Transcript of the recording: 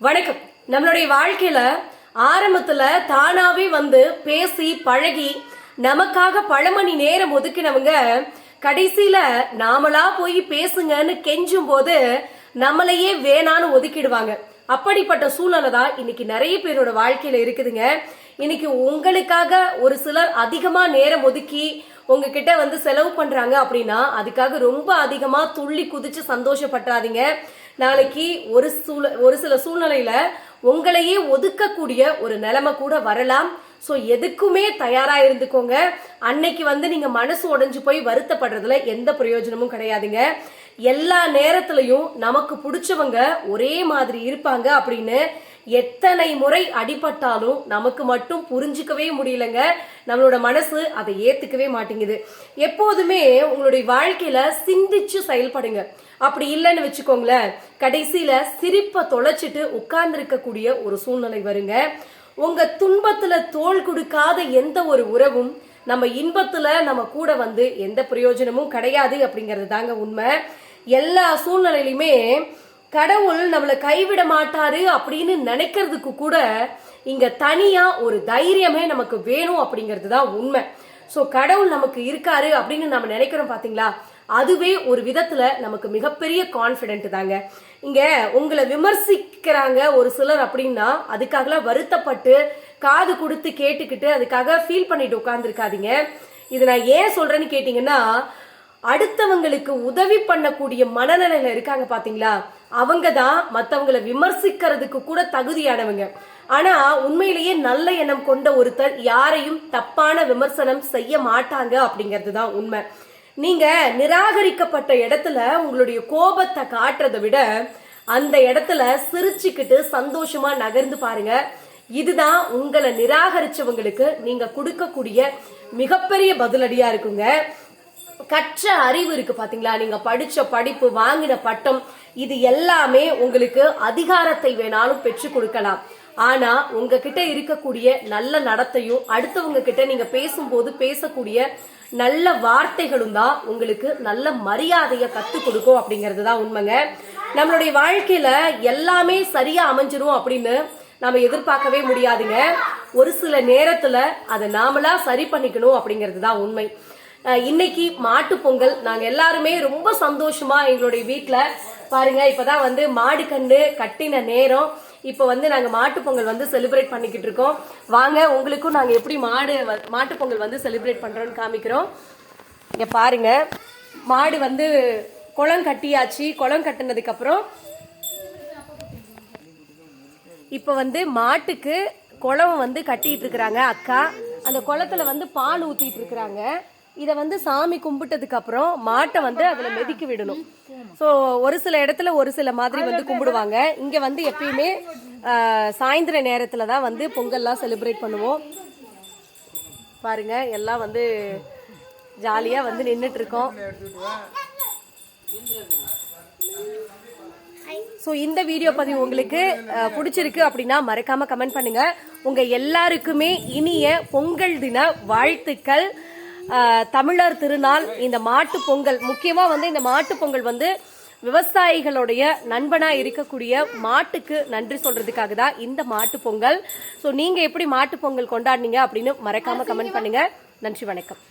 வணக்கம். நம்மளுடைய வாழ்க்கையில ஆரம்பத்துல தானாவே வந்து பேசி பழகி நமக்காக பல மணி நேரம் ஒதுக்கினவங்க கடைசியில நாமளா போய் பேசுங்கன்னு கெஞ்சும் போது நம்மளையே வேணான்னு ஒதுக்கிடுவாங்க. அப்படிப்பட்ட சூழ்நிலை தான் இன்னைக்கு நிறைய பேரோட வாழ்க்கையில இருக்குதுங்க. இன்னைக்கு உங்களுக்காக ஒரு சிலர் அதிகமா நேரம் ஒதுக்கி உங்ககிட்ட வந்து செலவு பண்றாங்க அப்படின்னா அதுக்காக ரொம்ப அதிகமா துள்ளி குதிச்சு சந்தோஷப்பட்டாதீங்க. நாளைக்கு ஒரு சூழ ஒரு சில சூழ்நிலையில உங்களையே ஒதுக்கக்கூடிய ஒரு நிலைமை கூட வரலாம். ஸோ எதுக்குமே தயாரா இருந்துக்கோங்க. அன்னைக்கு வந்து நீங்க மனசு உடஞ்சு போய் வருத்தப்படுறதுல எந்த பிரயோஜனமும் கிடையாதுங்க. எல்லா நேரத்திலையும் நமக்கு பிடிச்சவங்க ஒரே மாதிரி இருப்பாங்க அப்படின்னு எத்தனை முறை அடிபட்டாலும் நமக்கு மட்டும் புரிஞ்சுக்கவே முடியலங்க. நம்மளோட மனசு அதை ஏத்துக்கவே மாட்டேங்குது. எப்போதுமே உங்களுடைய வாழ்க்கையில சிந்திச்சு செயல்படுங்க. அப்படி இல்லைன்னு வச்சுக்கோங்களேன். கடைசியில சிரிப்பை தொலைச்சிட்டு உட்கார்ந்து இருக்கக்கூடிய ஒரு சூழ்நிலை வருங்க. உங்க துன்பத்துல தோல் கொடுக்காத எந்த ஒரு உறவும் நம்ம இன்பத்துல நம்ம கூட வந்து எந்த பிரயோஜனமும் கிடையாது அப்படிங்கிறது தாங்க உண்மை. எல்லா சூழ்நிலையிலுமே கடவுள் நம்மளை கைவிட மாட்டாரு அப்படின்னு நினைக்கிறதுக்கு கூட இங்க தனியா ஒரு தைரியமே நமக்கு வேணும் அப்படிங்கிறது தான் உண்மை. ஸோ கடவுள் நமக்கு இருக்காரு அப்படின்னு நம்ம நினைக்கிறோம் பாத்தீங்களா? அதுவே ஒரு விதத்துல நமக்கு மிகப்பெரிய கான்பிடென்ட் தாங்க. இங்க உங்களை விமர்சிக்கிறாங்க ஒரு சிலர் அப்படின்னா அதுக்காகலாம் வருத்தப்பட்டு காது கொடுத்து கேட்டுக்கிட்டு அதுக்காக ஃபீல் பண்ணிட்டு உட்கார்ந்துருக்காதீங்க. இது நான் ஏன் சொல்றேன்னு கேட்டீங்கன்னா அடுத்தவங்களுக்கு உதவி பண்ணக்கூடிய மனநிலையில இருக்காங்க பாத்தீங்களா? அவங்க தான் மற்றவங்களை விமர்சிக்கிறதுக்கு கூட தகுதியானவங்க. ஆனா உண்மையிலேயே நல்ல எண்ணம் கொண்ட ஒருத்தர் யாரையும் தப்பான விமர்சனம் செய்ய மாட்டாங்க அப்படிங்கிறது தான் உண்மை. நீங்க நிராகரிக்கப்பட்ட இடத்துல உங்களுடைய கோபத்தை காட்டுறதை விட அந்த இடத்துல சிரிச்சுக்கிட்டு சந்தோஷமா நகர்ந்து பாருங்க. இதுதான் உங்களை நிராகரிச்சவங்களுக்கு நீங்க கொடுக்கக்கூடிய மிகப்பெரிய பதிலடியா இருக்குங்க. கற்ற அறிவு இருக்கு பாத்தீங்களா? நீங்க படிச்ச படிப்பு வாங்கின பட்டம் இது எல்லாமே உங்களுக்கு அதிகாரத்தை வேணாலும் பெற்று கொடுக்கலாம். ஆனா உங்ககிட்ட இருக்கக்கூடிய நல்ல நடத்தையும் அடுத்தவங்க கிட்ட நீங்க பேசும்போது பேசக்கூடிய நல்ல வார்த்தைகளும் தான் உங்களுக்கு நல்ல மரியாதையை கத்து கொடுக்கும் அப்படிங்கிறது தான் உண்மைங்க. நம்மளுடைய வாழ்க்கையில எல்லாமே சரியா அமைஞ்சிரும் அப்படின்னு நம்ம எதிர்பார்க்கவே முடியாதுங்க. ஒரு சில நேரத்துல அதை நாமளா சரி பண்ணிக்கணும் அப்படிங்கிறது தான் உண்மை. இன்னைக்கு மாட்டு பொங்கல். நாங்க எல்லாருமே ரொம்ப சந்தோஷமா எங்களுடைய வீட்டுல பாருங்க இப்பதான் வந்து மாடு கண்டு கட்டின நேரம். இப்போ வந்து நாங்க மாட்டு பொங்கல் வந்து செலிப்ரேட் பண்ணிக்கிட்டு இருக்கோம். வாங்க உங்களுக்கும் நாங்க எப்படி மாடு வ- மாட்டு பொங்கல் வந்து செலிப்ரேட் பண்றோம்னு காமிக்கிறோம். இங்க பாருங்க மாடு வந்து குளம் கட்டியாச்சு. குளம் கட்டினதுக்கு அப்புறம் இப்போ வந்து மாட்டுக்கு குளம் வந்து கட்டிட்டு இருக்கிறாங்க அக்கா. அந்த குளத்துல வந்து பால் ஊத்திட்டு இருக்கிறாங்க. இதை வந்து சாமி கும்பிட்டதுக்கு அப்புறம் மாட்டை வந்து அதுல மெதிக்கி விடணும். ஸோ ஒரு சில இடத்துல ஒரு சில மாதிரி வந்து கும்பிடுவாங்க. இங்க வந்து எப்பயுமே சாயந்தர நேரத்துல தான் வந்து பொங்கல்லாம் செலிப்ரேட் பண்ணுவோம். பாருங்க எல்லாம் வந்து ஜாலியா வந்து நின்னுட்டு இருக்கோம் ஸோ இந்த வீடியோ பதிவு உங்களுக்கு பிடிச்சிருக்கு அப்படின்னா மறக்காம கமெண்ட் பண்ணுங்க. உங்க எல்லாருக்குமே இனிய பொங்கல் தின வாழ்த்துக்கள். தமிழர் திருநாள் இந்த மாட்டு பொங்கல் முக்கியமா வந்து இந்த மாட்டு பொங்கல் வந்து விவசாயிகளுடைய நண்பனா இருக்கக்கூடிய மாட்டுக்கு நன்றி சொல்றதுக்காக தான் இந்த மாட்டு பொங்கல். ஸோ நீங்க எப்படி மாட்டு பொங்கல் கொண்டாடுனீங்க அப்படின்னு மறக்காம கமெண்ட் பண்ணுங்க. நன்றி வணக்கம்.